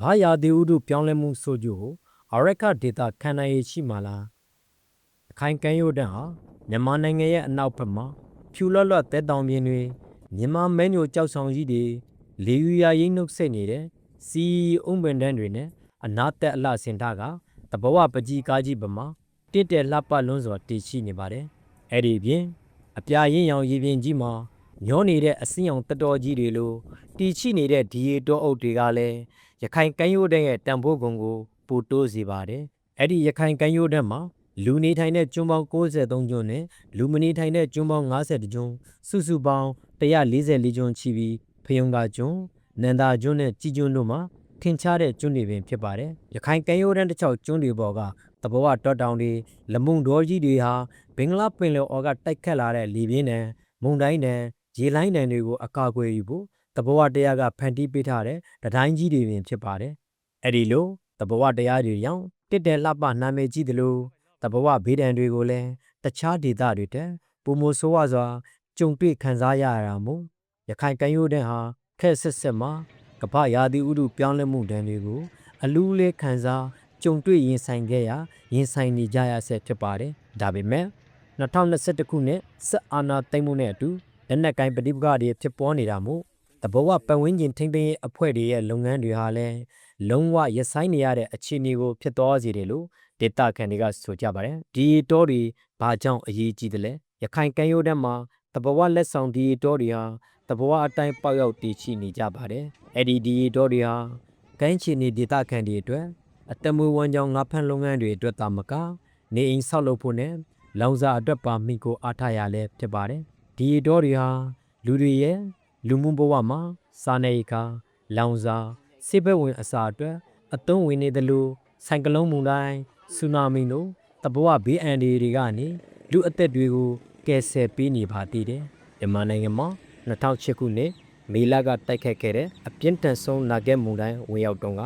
ဘာရာသီဥတုပြောင်းလဲမှုဆိုကြကိုအရက်ခဒေတာခံနိုင်ရရှိမှလားအခိုင်ကမ်းရိုးတန်းဟာမြန်မာနိုင်ငံရဲ့အနောက်ဘက်မှာဖြူလွတ်လွတ်တဲတောင်ပြင်တွေမြန်မာမဲညိုကြောက်ဆောင်ကြီးတွေလေယူရာရိမ့်နှုတ်ဆက်နေတဲ့စီအုံပင်တန်းတွေနဲ့အနာတက်အလှစင်တာကတဘဝပကြီးကားကြီးပမာတင့်တယ်လှပလွန်းစွာတည်ရှိနေပါတယ်အဲ့ဒီပြင်အပြာရင်ရောင်ရေပြင်ကြီးမှာညောနေတဲ့အစင်းအောင်တတော်ကြီးတွေလိုတည်ရှိနေတဲ့ဒီရီတောအုပ်တွေကလည်း ရခိုင်ကမ်းရိုးတန်းရဲ့တန်ဖိုးကုန်ကိုပိုတိုးစေပါတယ်။အဲ့ဒီရခိုင်ကမ်းရိုးတန်းမှာလူနေထိုင်တဲ့ကျွန်းပေါင်း63ကျွန်းနဲ့လူမနေထိုင်တဲ့ကျွန်းပေါင်း50ကျွန်းစုစုပေါင်း144ကျွန်းချီပြီးဖယုံကကျွန်းနန္တာကျွန်းနဲ့ជីကျွန်းတို့မှာထင်ရှားတဲ့ကျွန်းတွေပင်ဖြစ်ပါတယ်။ရခိုင်ကမ်းရိုးတန်းတစ်ချောက်ကျွန်းတွေပေါ်ကတဘောဝတောတောင်တွေလမုန်ဒေါ်ကြီးတွေဟာဘင်္ဂလားပင်လယ်အော်ကတိုက်ခတ်လာတဲ့လေပြင်းနဲ့မုန်တိုင်းနဲ့ရေလိုင်းတံတွေကိုအကာအကွယ်ယူဖို့ တဘောဝတရားကဖန်တီးပေးထားတဲ့တတိုင်းကြီးတွေပင်ဖြစ်ပါတယ်။အဲ့ဒီလိုတဘဝတရားတွေကြောင့်တစ်တယ်လှပနာမည်ကြီးသလိုတဘဝဘေးဒဏ်တွေကိုလည်းတခြားဒေသတွေတက်ပုံမဆိုးဝါစွာကြုံတွေ့ခံစားရတာမို့ရခိုင်ကမ်းရိုးတန်းဟာခက်ဆက်ဆက်မှာကပ္ပရာသီဥတုပြောင်းလဲမှုဒဏ်တွေကိုအလူးလေးခံစားကြုံတွေ့ရင်ဆိုင်ခဲ့ရရင်ဆိုင်နေကြရဆက်ဖြစ်ပါတယ်။ဒါပေမဲ့2021ခုနှစ်စက်အာဏာသိမ်းမှုနဲ့အတူလက်နက်ကိုင်ပဋိပက္ခတွေဖြစ်ပေါ်နေတာမို့ တဘဝပတ်ဝန်းကျင်ထိမ့်သိမ်းရေးအဖွဲ့တွေရဲ့လုပ်ငန်းတွေဟာလည်းလုံးဝရဆိုင်နေရတဲ့အခြေအနေကိုဖြစ်သွားစေတယ်လို့ဒေတာခန်တွေကဆိုကြပါတယ်ဒီတောတွေဘာကြောင့်အရေးကြီးတယ်လဲရခိုင်ကမ်းရိုးတန်းမှာတဘဝလက်ဆောင်ဒီတောတွေဟာတဘဝအတိုင်းပေါက်ရောက်တည်ရှိနေကြပါတယ်အဲ့ဒီဒီတောတွေဟာကမ်းခြေနေဒေတာခန်တွေအတွက်အတမွေဝမ်းကြောင်းငါဖန်လုပ်ငန်းတွေအတွက်သာမကနေအိမ်ဆောက်လုပ်ဖို့နဲ့လောင်စာအတွက်ပါမိကိုအားထားရလဲဖြစ်ပါတယ်ဒီတောတွေဟာလူတွေရဲ့ လူမှုဘဝမှာစာနေခါလောင်စာစစ်ဘက်ဝင်အစာအတွက်အသုံးဝင်နေတယ်လို့ဆိုင်ကလုန်းမုန်တိုင်းဆူနာမီတို့တဘဝဘေးအန္တရာယ်တွေကနေလူအသက်တွေကိုကယ်ဆယ်ပေးနေပါသေးတယ်မြန်မာနိုင်ငံမှာ2006ခုနှစ်မေလကတိုက်ခတ်ခဲ့တဲ့အပြင်းထန်ဆုံးနာဂက်မုန်တိုင်းဝင်ရောက်တုန်းက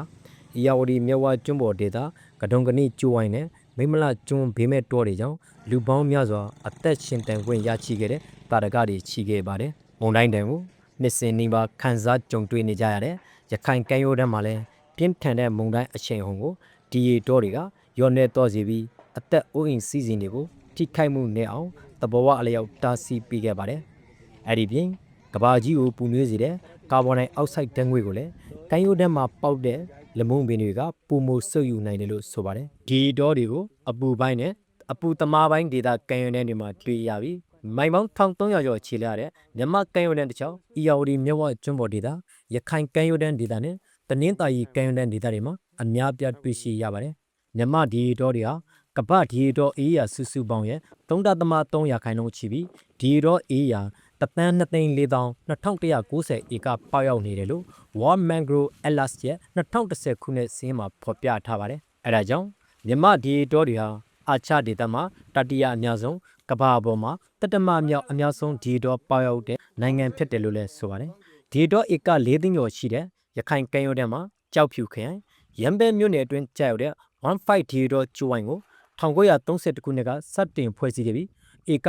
အီယာဝတီမြဝကျွန်းပေါ်ဒေသကဒုံကနိကျိုးဝိုင်းနဲ့မိမလကျွန်းဘေးမဲ့တောတွေကြောင့်လူပေါင်းများစွာအသက်ရှင်တန်ခွင့်ရရှိခဲ့တဲ့တာရကတွေချီခဲ့ပါတယ်မုန်တိုင်းတန်ကို နှစ်စဉ်နီးပါးခန်းစားကြုံတွေ့နေကြရတဲ့ရခိုင်ကမ်းရိုးတန်းမှာလည်းပြင်းထန်တဲ့မုန်တိုင်းအရှိန်ဟုန်ကိုဒီရီတောတွေကရောနေတော့စီပြီးအသက်အိုးအိမ်စီးစိမ်တွေကိုထိခိုက်မှုနဲ့အောင်တဘဝအလျောက်တားဆီးပေးခဲ့ပါတယ်။အဲ့ဒီပြင်ကဘာကြီးကိုပူနွေးစေတဲ့ကာဗွန်ဒိုင်အောက်ဆိုက်ဓာတ်ငွေ့ကိုလည်းကမ်းရိုးတန်းမှာပေါက်တဲ့လမုံပင်တွေကပုံမဆုပ်ယူနိုင်တယ်လို့ဆိုပါတယ်။ဒီတောတွေကိုအပူပိုင်းနဲ့အပူသမားပိုင်းဒေတာကမ်းရိုးတန်းတွေမှာတွေ့ရပြီး မိုင်ပေါင်း1300ကျော်ခြေလာတဲ့မြမကမ်းရိုးတန်းတစ်ချောင်းအီယာဝတီမြဝကျွန်းပေါ်ဒေတာရခိုင်ကမ်းရိုးတန်းဒေတာနဲ့တနင်္သာရီကမ်းရိုးတန်းဒေတာတွေမှာအများပြားတွေ့ရှိရပါတယ်။မြမဒီရီတော်တွေဟာကပ္ပဒီရီတော်အေးရစုစုပေါင်းရဲ့3.3ရာခိုင်နှုန်းချီပြီးဒီရီတော်အေးရတသန်း2သိန်း4190ဧကပေါက်ရောက်နေတယ်လို့ World Mangrove Atlas ရဲ့2010ခုနှစ်စင်းမှာဖော်ပြထားပါတယ်။အဲဒါကြောင့်မြမဒီရီတော်တွေဟာအာချဒေတာမှာတတိယအများဆုံး ကမ္ဘာပေါ်မှာတတမမြောက်အများဆုံးဒီတော့ပေါက်ရောက်တဲ့နိုင်ငံဖြစ်တယ်လို့လည်းဆိုပါတယ်။ဒီတော့ဧက၄သိန်းကျော်ရှိတဲ့ရခိုင်ကမ်းရိုးတန်းမှာကြောက်ဖြူခရိုင်ရန်ဘဲမြို့နယ်အတွင်းကျရောက်တဲ့15ဒီတော့ကျိုးဝိုင်းကို1932ခုနှစ်ကစတင်ဖွဲ့စည်းခဲ့ပြီးဧက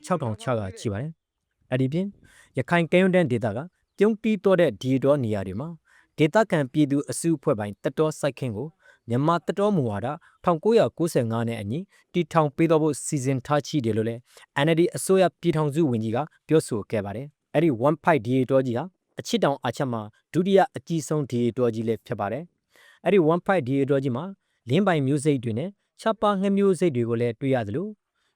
9600ရှိပါတယ်။အဲ့ဒီပြင်ရခိုင်ကမ်းရိုးတန်းဒေသကပြုံးတီးတော့တဲ့ဒီတော့နေရာတွေမှာဒေသခံပြည်သူအစုအဖွဲ့ပိုင်းတတော်စိုက်ခင်းကို မြန်မာတတော်မူဝါဒ1995နဲ့အညီတီထောင်ပေးတော့ဖို့စီစဉ်ထားရှိတယ်လို့လည်း NLD အစိုးရပြည်ထောင်စုဝန်ကြီးကပြောဆိုခဲ့ပါတယ်။အဲ့ဒီ15 DA တော်ကြီးဟာအချစ်တောင်အချက်မှာဒုတိယအကြီးဆုံး DA တော်ကြီးလည်းဖြစ်ပါတယ်။အဲ့ဒီ15 DA တော်ကြီးမှာလင်းပိုင်မျိုးစိတ်တွေနဲ့ချပ်ပါငှက်မျိုးစိတ်တွေကိုလည်းတွေ့ရသလို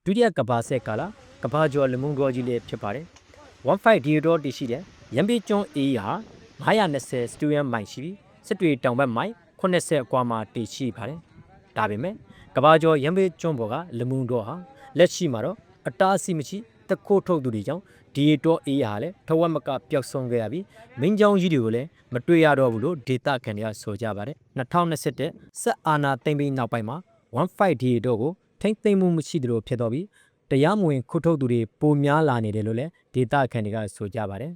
ဒုတိယကဘာဆက်ကာလာကဘာကျော်လမုန်တော်ကြီးလည်းဖြစ်ပါတယ်။15 DA တော်တည်ရှိတဲ့ရံပေကျွန်းအေးဟာ920စတူဒီယံမိုင်ရှိပြီးစစ်တွေတောင်ဘက်မိုင် 80အကွာမှာတည်ရှိပါတယ်။ဒါပေမဲ့ကဘာကျော်ရံပေကျွန်းပေါ်ကလမုန်တော်ဟာလက်ရှိမှာတော့အတားအဆီးမရှိတခိုးထုတ်သူတွေကြောင့်ဒီတော့အေးဟာလည်းထဝက်မကပျောက်ဆုံးခဲ့ရပြီးမင်းကြောင်ကြီးတွေကိုလည်းမတွေ့ရတော့ဘူးလို့ဒေတာခံတွေကဆိုကြပါတယ်2021ဆက်အာနာသိမ့်ပြီးနောက်ပိုင်းမှာ15ဒီတော့ကိုထိမ့်သိမ့်မှုမရှိသလိုဖြစ်တော့ပြီးတရားမဝင်ခုထုတ်သူတွေပိုများလာနေတယ်လို့လည်းဒေတာခံတွေကဆိုကြပါတယ်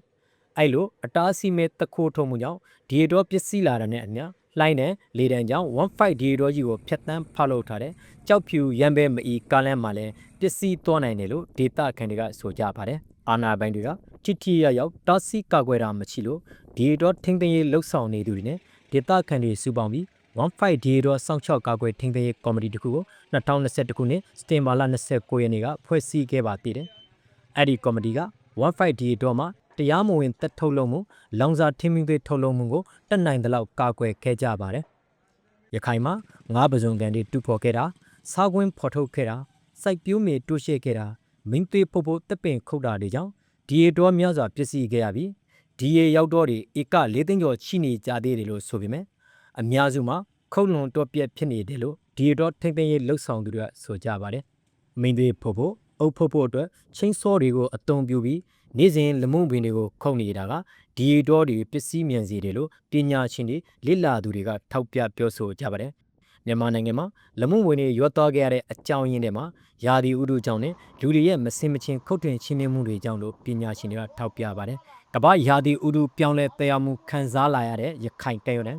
အဲ့လိုအတားအဆီးမဲ့တခိုးထုတ်မှုကြောင့်ဒီတော့ပစ္စည်းလာတဲ့နဲ့အမျှ လှိုင်းတဲ့လေတံကြောင့်15ဒီတော့ကြီးကိုဖျက်တမ်းဖောက်လုပ်ထားတဲ့ကြောက်ဖြူရံဘဲမအီကားလမ်းမှာလည်းပစ္စည်းသွားနိုင်တယ်လို့ဒေတာခံတွေကဆိုကြပါတယ်အာနာပိုင်းတွေကချစ်တီရရောက်တာစီကာကွယ်တာမရှိလို့ဒီတော့ထင်းထင်းရေးလှုပ်ဆောင်နေသူတွေနဲ့ဒေသခံတွေစုပေါင်းပြီး15 day တော့စောင့်ချောက်ကာကွယ်ထိန်းသိမ်းရေးကော်မတီတစ်ခုကို2021ခုနှစ်စတင်ဘာလ29ရက်နေ့ကဖွဲ့စည်းခဲ့ပါသေးတယ်။အဲ့ဒီကော်မတီက15 day တော့မှာ တရားမဝင်တက်ထုတ်လုပ်မှုလောင်စာထင်းမင်းသွေးထုတ်လုပ်မှုကိုတက်နိုင်သလောက်ကာကွယ်ခဲ့ကြပါတယ်။ရခိုင်မှာငါးပစုံကန်တွေတူဖော်ခဲ့တာစားကွင်းဖော်ထုတ်ခဲ့တာစိုက်ပျိုးမြေတိုးရှဲခဲ့တာမင်းသွေးဖို့ဖို့တက်ပင်ခုတ်တာတွေကြောင့်ဒီရေတော်များစွာပျက်စီးခဲ့ရပြီးဒီရေရောက်တော့တွေဧက၄သိန်းကျော်ရှိနေကြသေးတယ်လို့ဆိုပေမဲ့အများစုမှာခုတ်လွန်တော့ပြက်ဖြစ်နေတယ်လို့ဒီရေတော်ထိမ့်သိမ်းရေးလှုပ်ဆောင်သူတွေကဆိုကြပါတယ်။မင်းသွေးဖို့ဖို့အုပ်ဖို့ဖို့အတွက်ချင်းစောတွေကိုအတုံပြူပြီး နေ့စဉ်လမုံပင်တွေကိုခုတ်နေတာကဒီရေတော်တွေပစ္စည်းမြန်စီတယ်လို့ပညာရှင်တွေလိလာသူတွေကထောက်ပြပြောဆိုကြပါတယ်။မြန်မာနိုင်ငံမှာလမုံဝင်တွေရွတ်သွားခဲ့ရတဲ့အကြောင်းရင်းတွေမှာယာဒီဥဒုကြောင့်နဲ့လူတွေရဲ့မစင်မချင်းခုတ်ထွင်ချင်းမြမှုတွေကြောင့်လို့ပညာရှင်တွေကထောက်ပြပါတယ်။ကမ္ဘာယာဒီဥဒုပြောင်းလဲတရားမှုခံစားလာရတဲ့ရခိုင်တရုတ်နဲ့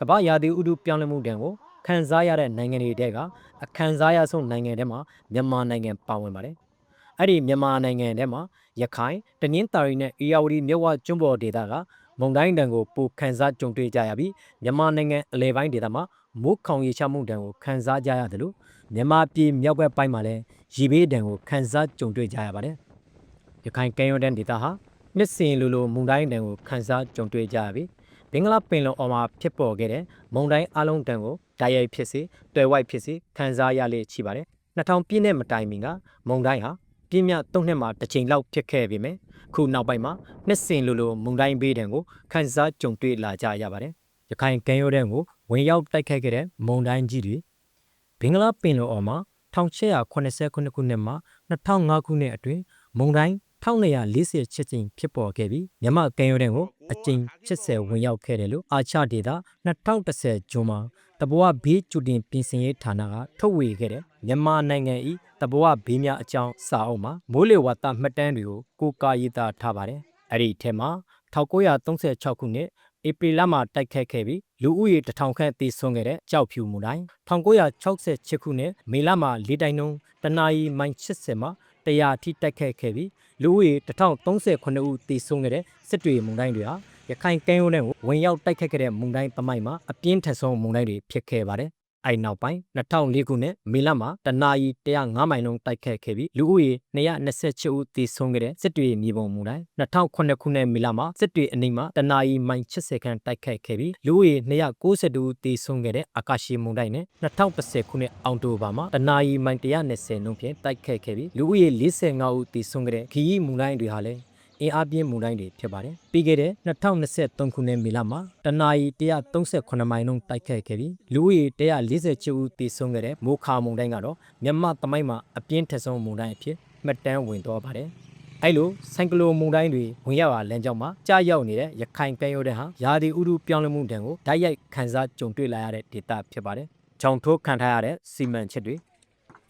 ကမ္ဘာယာဒီဥဒုပြောင်းလဲမှုတံကိုခံစားရတဲ့နိုင်ငံတွေတဲကအခန်းစားရဆုံးနိုင်ငံထဲမှာမြန်မာနိုင်ငံပါဝင်ပါတယ်။အဲ့ဒီမြန်မာနိုင်ငံထဲမှာ ရခိုင်တနင်္သာရီနဲ့အေရဝတီမြစ်ဝကျွန်းပေါ်ဒေသကမုံတိုင်းတံကိုပိုခန်းစားကြုံတွေ့ကြရပြီးမြန်မာနိုင်ငံအလဲပိုင်းဒေသမှာမိုးခေါင်ရေချမှုတံကိုခန်းစားကြရတယ်လို့မြန်မာပြည်မြောက်ဘက်ပိုင်းမှာလည်းရေဘေးတံကိုခန်းစားကြုံတွေ့ကြရပါတယ်။ရခိုင်ကမ်းရိုးတန်းဒေသဟာနှစ်စဉ်လိုလိုမုန်တိုင်းတံကိုခန်းစားကြုံတွေ့ကြရပြီးဘင်္ဂလားပင်လယ်အော်မှာဖြစ်ပေါ်ခဲ့တဲ့မုန်တိုင်းအလုံးတံကိုတိုက်ရိုက်ဖြစ်စေတွယ်ဝိုက်ဖြစ်စေခန်းစားရလေ့ရှိပါတယ်။2000ပြည့်နှစ်မတိုင်မီကမုန်တိုင်းဟာ ပြင်းမြသုံးနှစ်မှာတစ်ချိန်လောက်ဖြစ်ခဲ့ပေမဲ့ခုနောက်ပိုင်းမှာနှစ်စဉ်လိုလိုမုန်တိုင်းဘေးတံကိုခန်းစားကြုံတွေ့လာကြရပါတယ်။ရခိုင်ကမ်းရိုးတန်းကိုဝင်ရောက်တိုက်ခတ်ခဲ့တဲ့မုန်တိုင်းကြီးတွေဘင်္ဂလားပင်လယ်အော်မှာ1889ခုနှစ်မှ2005ခုနှစ်အတွင်းမုန်တိုင်း 1240ချက်ချင်းဖြစ်ပေါ်ခဲ့ပြီးမြမကမ်းရိုးတန်းကိုအကြိမ်80ဝင်ရောက်ခဲ့တယ်လို့အာချဒေတာ2010ဂျွန်မှာတဘဝဘေးကျူတင်ပြင်ဆင်ရေးဌာနကထုတ်ဝေခဲ့တဲ့မြန်မာနိုင်ငံ၏တဘဝဘေးများအကြောင်းစာအုပ်မှာမိုးလေဝသမှတ်တမ်းတွေကိုကိုးကားရေးသားထားပါတယ်။အဲ့ဒီထဲမှာ1936ခုနှစ်ဧပြီလမှာတိုက်ခတ်ခဲ့ပြီးလူဦးရေတစ်ထောင်ခန့်သေဆုံးခဲ့တဲ့ကြောက်ဖြူမူတိုင်း1968ခုနှစ်မေလမှာလေးတိုင်းနှုန်းတနာရီမိုင်80မှာ 100အထိတိုက်ခတ်ခဲ့ပြီးလူဦးရေ1039ဦးသေဆုံးခဲ့တဲ့စစ်တွေမုန်တိုင်းတွေဟာရခိုင်ကမ်းရိုးတန်းကိုဝင်ရောက်တိုက်ခတ်ခဲ့တဲ့မုန်တိုင်းပမိုက်မှာအပြင်းထန်ဆုံးမုန်တိုင်းတွေဖြစ်ခဲ့ပါတယ်။ အဲ့နောက်ပိုင်း2004ခုနှစ်မေလမှာတနာရီ105မိုင်လုံးတိုက်ခတ်ခဲ့ပြီးလူဦးရေ228ဦးသေဆုံးခဲ့တဲ့စစ်တွေမြေပုံမုန်တိုင်း2009ခုနှစ်မေလမှာစစ်တွေအနိမ့်မှာတနာရီမိုင်80ခန့်တိုက်ခတ်ခဲ့ပြီးလူဦးရေ292ဦးသေဆုံးခဲ့တဲ့အာကာရှိမုန်တိုင်းနဲ့2010ခုနှစ်အောက်တိုဘာမှာတနာရီမိုင်120နှုန်းဖြင့်တိုက်ခတ်ခဲ့ပြီးလူဦးရေ45ဦးသေဆုံးခဲ့တဲ့ခီးမုန်တိုင်းတွေဟာလည်း အင်အားပြင်းမုန်တိုင်းတွေဖြစ်ပါတယ်။ပြီးခဲ့တဲ့2023ခုနှစ်မေလမှာတနအီ138မိုင်နှုန်းတိုက်ခတ်ခဲ့ပြီးလူဦးရေ146ဦးသေဆုံးခဲ့တဲ့မိုခါမုန်တိုင်းကတော့မြန်မာသမိုင်းမှာအပြင်းထန်ဆုံးမုန်တိုင်းအဖြစ်မှတ်တမ်းဝင်သွားပါတယ်။အဲ့လိုဆိုင်ကလိုမုန်တိုင်းတွေဝင်ရောက်လာလမ်းကြောင်းမှာကြားရောက်နေတဲ့ရခိုင်ကမ်းရိုးတန်းဟာယာဒီဥရုပြောင်းလဲမှုတံကိုဓာတ်ရိုက်ခန်းစားကြုံတွေ့လာရတဲ့ဒေသဖြစ်ပါတယ်။ကြောင်ထိုးခံထားရတဲ့စီမံချက်တွေ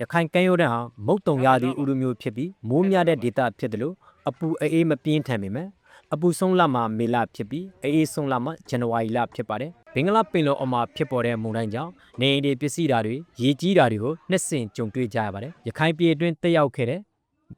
ရခိုင်ကမ်းရိုးတန်းဟာမုတ်တုံရာသီဥတုမျိုးဖြစ်ပြီးမိုးများတဲ့ဒေသဖြစ်တယ်လို့ အပူအေးမပြင်းထန်ပေမဲ့အပူဆုံးလမှာမေလဖြစ်ပြီးအေးဆုံးလမှာဇန်နဝါရီလဖြစ်ပါတယ်ဘင်္ဂလားပင်လယ်အော်မှာဖြစ်ပေါ်တဲ့မုန်တိုင်းကြောင့်နေအိမ်တွေပစ္စည်းဓာတ်တွေရေကြီးတာတွေကိုနှစ်ဆင့်ကြုံတွေ့ကြရပါတယ်ရခိုင်ပြည်အတွင်းတက်ရောက်ခဲ့တဲ့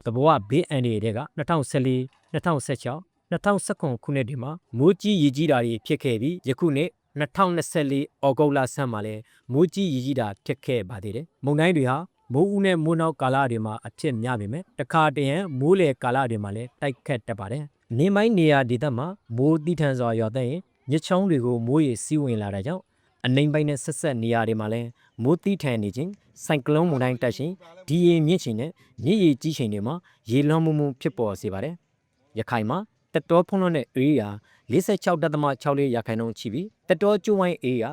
တဘဝဘေးအန်ဒီတွေက2014 2016 2019ခုနှစ်တွေမှာမိုးကြီးရေကြီးတာတွေဖြစ်ခဲ့ပြီးယခုနှစ်2024ဩဂုတ်လဆန်းမှာလည်းမိုးကြီးရေကြီးတာဖြစ်ခဲ့ပါသေးတယ်မုန်တိုင်းတွေဟာ မိုးဦးနဲ့မိုးနောက်ကာလတွေမှာအဖြစ်များပေမဲ့တခါတရံမိုးလေကာလတွေမှာလည်းတိုက်ခတ်တတ်ပါတယ်။နေမိုင်းနေရာဒေသမှာမိုးတိထန်စွာရွာတဲ့ရင်မြစ်ချောင်းတွေကိုမိုးရေစီးဝင်လာတဲ့ကြောင့်အနိမ့်ပိုင်းနဲ့ဆက်ဆက်နေရာတွေမှာလည်းမိုးတိထန်နေခြင်းဆိုင်ကလုန်းမုန်တိုင်းတက်ရှင်ဒီရေမြင့်ချိန်နဲ့မြစ်ရေကြီးချိန်တွေမှာရေလွှမ်းမှုမှုဖြစ်ပေါ်စေပါတယ်။ရခိုင်မှာတက်တော်ဖုံးလွှမ်းတဲ့ဧရိယာ46.64ရာခိုင်နှုန်းရှိပြီးတက်တော်ကျွိုင်းဧရိယာ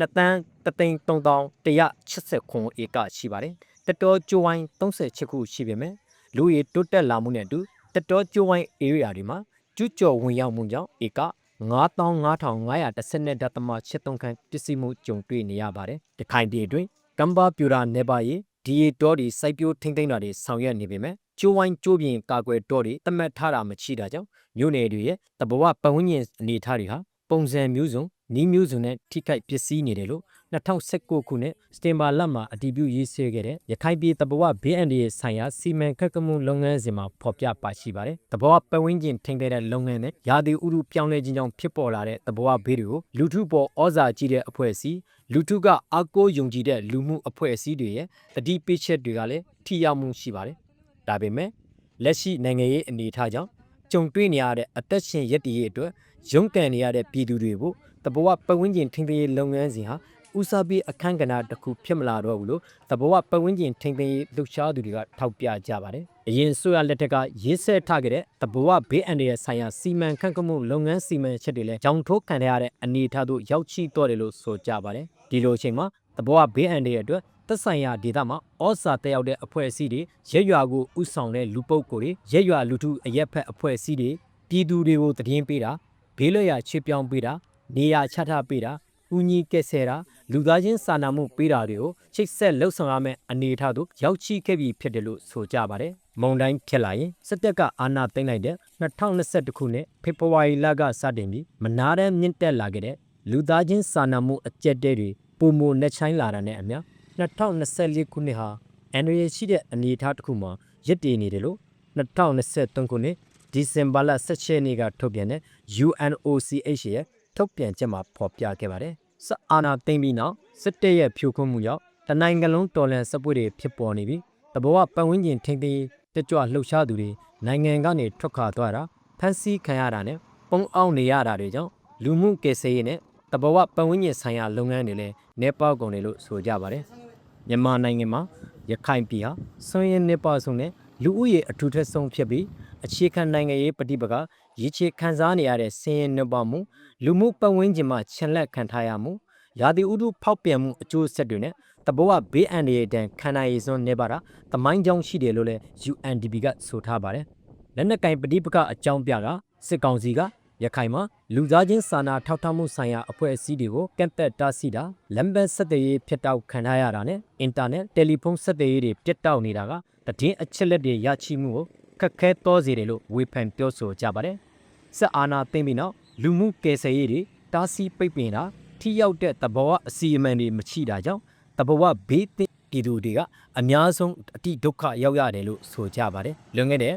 2တန်း3သိန်း3180ခွန်ဧကရှိပါတယ်။ တတော်ကျိုးဝိုင်း38ခုရှိပေမဲ့လူရည်တိုးတက်လာမှုနဲ့အတူတတော်ကျိုးဝိုင်း area တွေမှာကျူးကျော်ဝင်ရောက်မှုကြောင့်ဧက95,512ဒသမ73ခန်းပစ္စည်းမှုကြုံတွေ့နေရပါတယ်။တခိုင်ပြည်အတွင်းကမ်ဘာပြူရာနေပါရီဒီရီတော်ဒီစိုက်ပျိုးထိမ့်သိမ်းတာတွေဆောင်ရွက်နေပေမဲ့ကျိုးဝိုင်းကျိုးပြင်ကာကွယ်တော်တွေတတ်မှတ်ထားတာမရှိတာကြောင့်မြို့နယ်တွေရဲ့တဘဝပတ်ဝန်းကျင်အနေအထားတွေဟာပုံစံမျိုးစုံ နီးမျိုးစုံနဲ့ထိခိုက်ပျက်စီးနေတယ်လို့2019ခုနှစ်စတင်ဘာလမှာအတည်ပြုရေးဆွဲခဲ့တဲ့ရခိုင်ပြည်တဘဝဘေးအန္တရာယ်ဆိုင်ရာစီမံခန့်ခွဲမှုလုပ်ငန်းစဉ်မှာဖော်ပြပါရှိပါတယ်။တဘဝပတ်ဝန်းကျင်ထိန်းသိမ်းတဲ့လုပ်ငန်းနဲ့ရာသီဥတုပြောင်းလဲခြင်းကြောင့်ဖြစ်ပေါ်လာတဲ့တဘဝဘေးတွေကိုလူထုပေါ်ဩဇာကြီးတဲ့အဖွဲ့အစည်းလူထုကအားကိုးယုံကြည်တဲ့လူမှုအဖွဲ့အစည်းတွေရဲ့တတိပိချက်တွေကလည်းထိရောက်မှုရှိပါတယ်။ဒါပေမဲ့လက်ရှိနိုင်ငံရေးအနေအထားကြောင့်ကြုံတွေ့နေရတဲ့အသက်ရှင်ရည်တည်ရေးအတွက် ရုန်းကန်နေရတဲ့ပြည်သူတွေကိုတဘဝပတ်ဝန်းကျင်ထိန်းသိမ်းရေးလုပ်ငန်းစဉ်ဟာဦးစားပေးအခန်းကဏ္ဍတစ်ခုဖြစ်မလာတော့ဘူးလို့တဘဝပတ်ဝန်းကျင်ထိန်းသိမ်းရေးလှုပ်ရှားသူတွေကထောက်ပြကြပါတယ်။အရင်ဆိုရလက်ထက်ကရေးဆွဲထားခဲ့တဲ့တဘဝဘေးအန္တရာယ်ဆိုင်ရာစီမံခန့်ခွဲမှုလုပ်ငန်းစီမံချက်တွေလည်းကြောင်ထိုးခံရတဲ့အနေအထားသို့ရောက်ရှိတော့တယ်လို့ဆိုကြပါတယ်။ဒီလိုအချိန်မှာတဘဝဘေးအန္တရာယ်အတွက်သက်ဆိုင်ရာဒေသမှာဩဇာတက်ရောက်တဲ့အဖွဲ့အစည်းတွေရက်ရွာကိုဥဆောင်တဲ့လူပုဂ္ဂိုလ်တွေရက်ရွာလူထုအရက်ဖက်အဖွဲ့အစည်းတွေပြည်သူတွေကိုတည်င်းပေးတာ ဘေးလွတ်ရာချေပြောင်းပေးတာနေရာချထားပေးတာဦးညီကဲဆဲတာလူသားချင်းစာနာမှုပေးတာတွေကိုချိတ်ဆက်လှုပ်ဆောင်ရမယ့်အနေအထားသို့ရောက်ရှိခဲ့ပြီဖြစ်တယ်လို့ဆိုကြပါတယ်။မုံတိုင်းဖြစ်လာရင်စစ်တပ်ကအာဏာသိမ်းလိုက်တဲ့2021ခုနှစ်ဖေဖော်ဝါရီလကစတင်ပြီးမနာတဲ့မြင့်တက်လာခဲ့တဲ့လူသားချင်းစာနာမှုအကျက်တဲတွေပုံမနှက်ချိုင်းလာတာနဲ့အမျှ2024ခုနှစ်ဟာအန်ရရှိတဲ့အနေအထားတစ်ခုမှာရည်တည်နေတယ်လို့2023ခုနှစ် ဒီဇင်ဘာလ17ရက်နေ့ကထုတ်ပြန်တဲ့ UNOCH ရဲ့ထုတ်ပြန်ချက်မှာဖော်ပြခဲ့ပါတယ်။စအာနာသိမ့်ပြီးနောက်စစ်တပ်ရဲ့ဖြိုခွင်းမှုကြောင့်တနိုင်ငံလုံးတော်လှန်စစ်ပွဲတွေဖြစ်ပေါ်နေပြီးတဘဝပတ်ဝန်းကျင်ထိန်းသိမ်းတက်ကြွလှုပ်ရှားသူတွေနိုင်ငံကနေထွက်ခွာသွားတာဖမ်းဆီးခံရတာနဲ့ပုံအောင်နေရတာတွေကြောင့်လူမှုကယ်ဆယ်ရေးနဲ့တဘဝပတ်ဝန်းကျင်ဆိုင်ရာလုပ်ငန်းတွေလည်းနေပေါကုန်တယ်လို့ဆိုကြပါတယ်။မြန်မာနိုင်ငံမှာရခိုင်ပြည်ဟာဆွန်ရင်နေပါဆုံးနဲ့လူဦးရေအထူးထက်ဆုံးဖြစ်ပြီး အခြေခံနိုင်ငံရေးပဋိပက္ခရည်ချေခံစားနေရတဲ့ဆင်းရဲနှပမှုလူမှုပတ်ဝန်းကျင်မှာခြံလက်ခံထားရမှုရာသီဥတုဖောက်ပြန်မှုအကျိုးဆက်တွေနဲ့တဘဝဘေးအန္တရာယ်တန်ခံနိုင်ရည်စွန်းနေပါတာတမိုင်းကြောင်းရှိတယ်လို့လည်း UNDP ကဆိုထားပါတယ်လက်နက်ကင်ပဋိပက္ခအကြောင်းပြကစစ်ကောင်စီကရခိုင်မှာလူသားချင်းစာနာထောက်ထားမှုဆိုင်ရာအဖွဲ့အစည်းတွေကိုကန့်သက်တားဆီးတာလမ်းပန်းဆက်သွယ်ရေးဖျက်တောက်ခံထားရတာနဲ့အင်တာနက်တယ်လီဖုန်းဆက်သွယ်ရေးတွေပြတ်တောက်နေတာကတည်င်းအချက်လက်တွေရရှိမှုကို ခက်ခဲ多စေတယ်လို့ဝေဖန်ပြောဆိုကြပါတယ်ဆက်အာဏာသိမ်းပြီးနောက်လူမှုကယ်ဆယ်ရေးတွေတားဆီးပိတ်ပင်တာထိရောက်တဲ့တဘောအစီအမံတွေမရှိတာကြောင့်တဘောဘေးသင့်ပြည်သူတွေကအများဆုံးအတိဒုက္ခရောက်ရတယ်လို့ဆိုကြပါတယ်လွန်ခဲ့တဲ့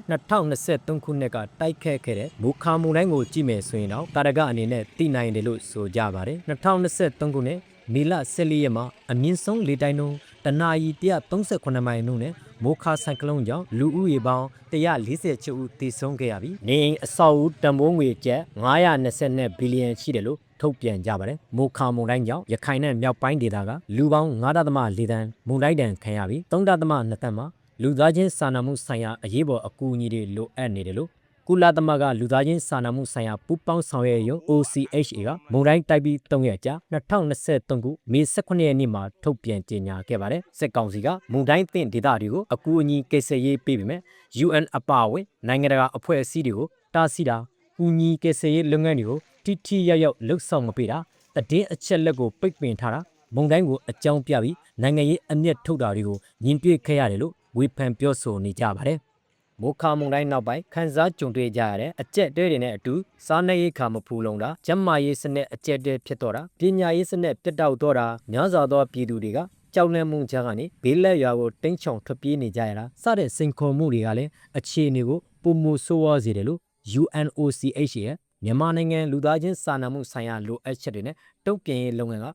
2023ခုနှစ်ကတိုက်ခတ်ခဲ့တဲ့မူခါမူတိုင်းကိုကြည့်မယ်ဆိုရင်တော့တာရကအနေနဲ့သိနိုင်တယ်လို့ဆိုကြပါတယ်2023ခုနှစ် မေလ14ရက်မှာအမြင့်ဆုံးလေတိုင်းနှုန်းတနာရီ138မိုင်နှုန်းနဲ့မိုခါဆိုင်ကလုန်းကြောင့်လူဦးရေပေါင်း146ဦးသေဆုံးခဲ့ရပြီးနေအိမ်အဆောက်အဦတန်ဖိုးငွေကျပ်920ဘီလီယံရှိတယ်လို့ထုတ်ပြန်ကြပါတယ်။မိုခါမုန်တိုင်းကြောင့်ရခိုင်နဲ့မြောက်ပိုင်းဒေသကလူပေါင်း9.4တန်းမုန်တိုင်းတန်ခံရပြီး3.2တန်းမှာလူသားချင်းစာနာမှုဆိုင်ရာအရေးပေါ်အကူအညီတွေလိုအပ်နေတယ်လို့ ကုလသမဂ္ဂလူသားချင်းစာနာမှုဆိုင်ရာပူးပေါင်းဆောင်ရွက်ရေး OCHA ကမုန်တိုင်းတိုက်ပြီး3ရက်ကြာ2023ခုမေ18ရက်နေ့မှာထုတ်ပြန်ကြေညာခဲ့ပါတယ်စစ်ကောင်စီကမုန်တိုင်းသင့်ဒေသတွေကိုအကူအညီကိစ္စရေးပေးပေမဲ့ UN အပါအဝင်နိုင်ငံတကာအဖွဲ့အစည်းတွေကိုတားဆီးတာကူညီကိစ္စရေးလုပ်ငန်းတွေကိုတိတိယောက်ယောက်လှုပ်ဆောင်မပေးတာတည်င်းအချက်လက်ကိုပိတ်ပင်ထားတာမုန်တိုင်းကိုအကြောင်းပြပြီးနိုင်ငံရေးအမျက်ထုတ်တာတွေကိုညင်တွေ့ခဲ့ရတယ်လို့ဝေဖန်ပြောဆိုနေကြပါတယ် မိုခါမုန်တိုင်းနောက်ပိုင်းခန်းစားကြုံတွေ့ကြရတဲ့အကျက်တဲတွေနဲ့အတူစားနပ်ရိက္ခာမဖူလုံတာကျန်းမာရေးစနစ်အကျက်တဲဖြစ်တော့တာပညာရေးစနစ်ပြတ်တောက်တော့တာများစွာသောပြည်သူတွေကကြောက်လန့်မှုကြားကနေဘေးလက်ရွာကိုတင်းချောင်ထွက်ပြေးနေကြရတာစတဲ့စိန်ခေါ်မှုတွေကလည်းအခြေအနေကိုပုံမှုဆိုးဝါးစေတယ်လို့ UNOCH ရဲ့မြန်မာနိုင်ငံလူသားချင်းစာနာမှုဆိုင်ရာလိုအပ်ချက်တွေနဲ့တုံ့ပြန်ရေးလုပ်ငန်းက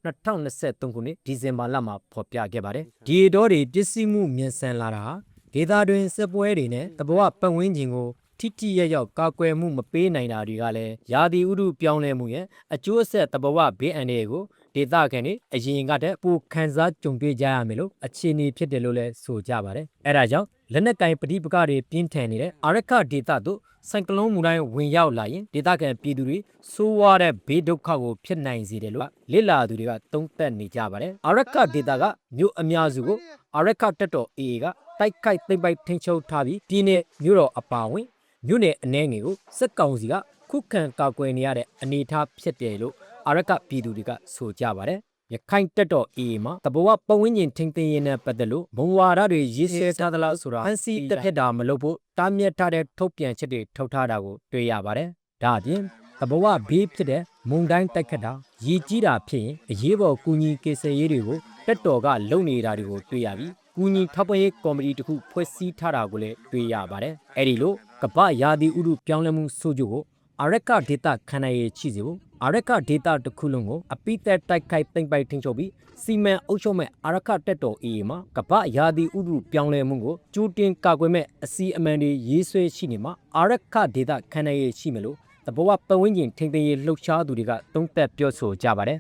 2023ခုနှစ်ဒီဇင်ဘာလမှာဖော်ပြခဲ့ပါတယ်။ဒီတော့တွေပစ္စည်းမှုမြန်ဆန်လာတာဟာ ဒေသတွင်းစစ်ပွဲတွေနဲ့တဘဝပတ်ဝန်းကျင်ကိုထိတိရရောက်ကာကွယ်မှုမပေးနိုင်တာတွေကလည်းယာဒီဥတုပြောင်းလဲမှုရဲ့အကျိုးအဆက်တဘဝဘေးအန္တရာယ်ကိုဒေသခံတွေအရင်ကတည်းကပိုခန်းစားကြုံတွေ့ကြရမယ်လို့အခြေအနေဖြစ်တယ်လို့လည်းဆိုကြပါတယ်။အဲဒါကြောင့်လက်နက်ကင်ပဋိပက္ခတွေပြင်းထန်နေတဲ့အာရခဒေသတို့ဆိုင်ကလုန်းမူတိုင်းဝင်ရောက်လာရင်ဒေသခံပြည်သူတွေစိုးဝါးတဲ့ဘေးဒုက္ခကိုဖြစ်နိုင်စေတယ်လို့လစ်လာသူတွေကသုံးသပ်နေကြပါတယ်။အာရခဒေသကမြို့အများစုကိုအာရခတက်တော် AA က တိုက်ခိုက်သိမ့်ပိုက်ထိန်းချုပ်ထားပြီးပြည်내မြို့တော်အပါအဝင်မြို့နယ်အနှဲငယ်ကိုစစ်ကောင်စီကခုခံကာကွယ်နေရတဲ့အနေအထားဖြစ်တယ်လို့အာရခပြည်သူတွေကဆိုကြပါတယ်။ရခိုင်တက်တော် AA မှာတဘဝပတ်ဝန်းကျင်ထိန်းသိမ်းရေးနဲ့ပတ်သက်လို့ဘုံဝါဒတွေရေးဆွဲထားသလားဆိုတာအန်စီတက်ဖြစ်တာမလုပ်ဖို့တားမြစ်ထားတဲ့ထုတ်ပြန်ချက်တွေထုတ်ထားတာကိုတွေ့ရပါတယ်။ဒါအပြင်တဘဝဘေးဖြစ်တဲ့မုန်တိုင်းတိုက်ခတ်တာရေကြီးတာဖြစ်ရင်အရေးပေါ်ကူညီကေဆယ်ရေးတွေကိုတက်တော်ကလုပ်နေတာတွေကိုတွေ့ရပြီး ကူညီထောက်ပံ့ရေးကော်မတီတစ်ခုဖွဲ့စည်းထားတာကိုလည်းတွေ့ရပါတယ်အဲ့ဒီလိုကပ္ပရာသီဥတုပြောင်းလဲမှုဆိုကြကိုအရက်ကဒေတာခန္ဓာရဲ့ချိစီကိုအရက်ကဒေတာတစ်ခုလုံးကိုအပိသက်တိုက်ခိုက်သိမ့်ပိုက်ထိန်းချုပ်ပြီးစီမံအုပ်ချုပ်မဲ့အရက်ကတက်တော်အေးမှာကပ္ပရာသီဥတုပြောင်းလဲမှုကိုကြိုတင်ကာကွယ်မဲ့အစီအမံတွေရေးဆွဲရှိနေမှာအရက်ကဒေတာခန္ဓာရဲ့ရှိမလို့တဘောဝပတ်ဝန်းကျင်ထိန်းသိမ်းရေးလှုပ်ရှားသူတွေကသုံးသပ်ပြောဆိုကြပါတယ်